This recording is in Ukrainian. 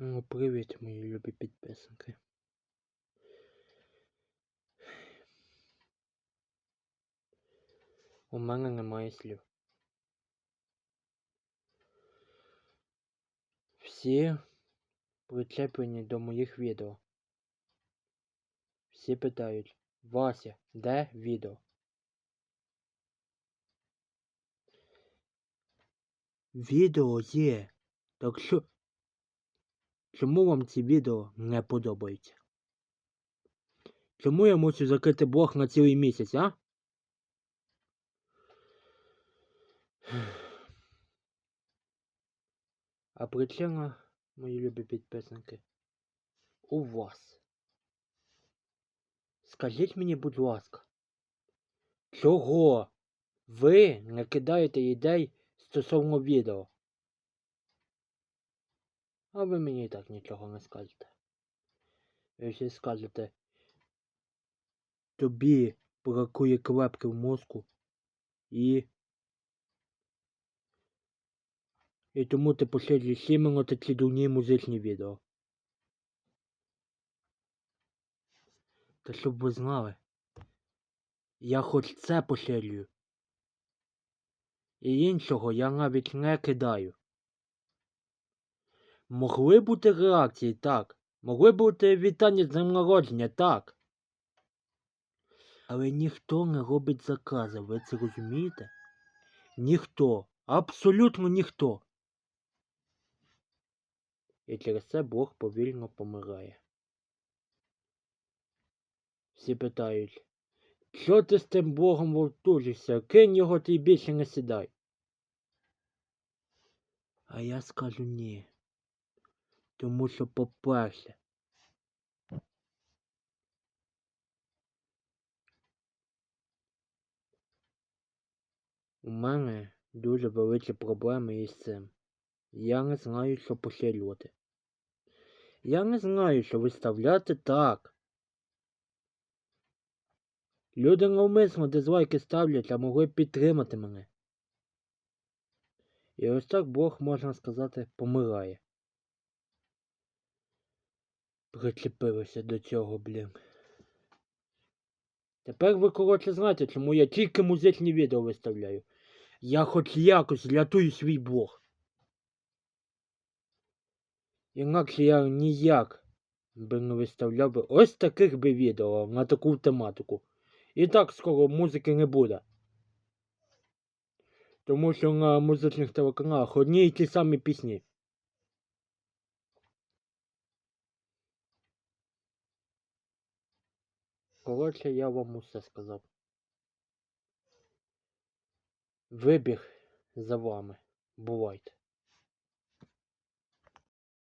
Ну, привіт, мої любі підписники. У мене немає слів. Всі причеплені до моїх відео. Всі питають, Вася, де відео? Відео є. Так що. Чому вам ці відео не подобаються? Чому я мусю закрити блог на цілий місяць, а? А причина, мої любі підписники, у вас. Скажіть мені, будь ласка, чого ви не кидаєте ідей стосовно відео? А ви мені і так нічого не скажете. Ви всі скажете, тобі бракує клепки в мозку і. І тому ти поширюєш іменно такі дурні музичні відео. Та щоб ви знали, я хоч це поширюю. І іншого я навіть не кидаю. Могли бути реакції, так. Могли бути вітання з днем народження, так. Але ніхто не робить закази, ви це розумієте? Ніхто. Абсолютно ніхто. І через це Бог повільно помирає. Всі питають, що ти з тим Богом вовтужишся? Кинь його ти більше не сідай. А я скажу ні. Тому що, по-перше, у мене дуже великі проблеми із цим. Я не знаю, що поширювати. Я не знаю, що виставляти так. Люди навмисно дизлайки ставлять, а могли підтримати мене. І ось так Бог, можна сказати, помирає. Причепилося до цього, блін. Тепер ви, коротше, знаєте, чому я тільки музичні відео виставляю. Я хоч якось рятую свій блог. Інакше я ніяк би не виставляв би ось таких би відео на таку тематику. І так скоро музики не буде. Тому що на музичних телеканалах одні й ті самі пісні. Коротше, я вам усе сказав. Вибіг за вами. Бувайте.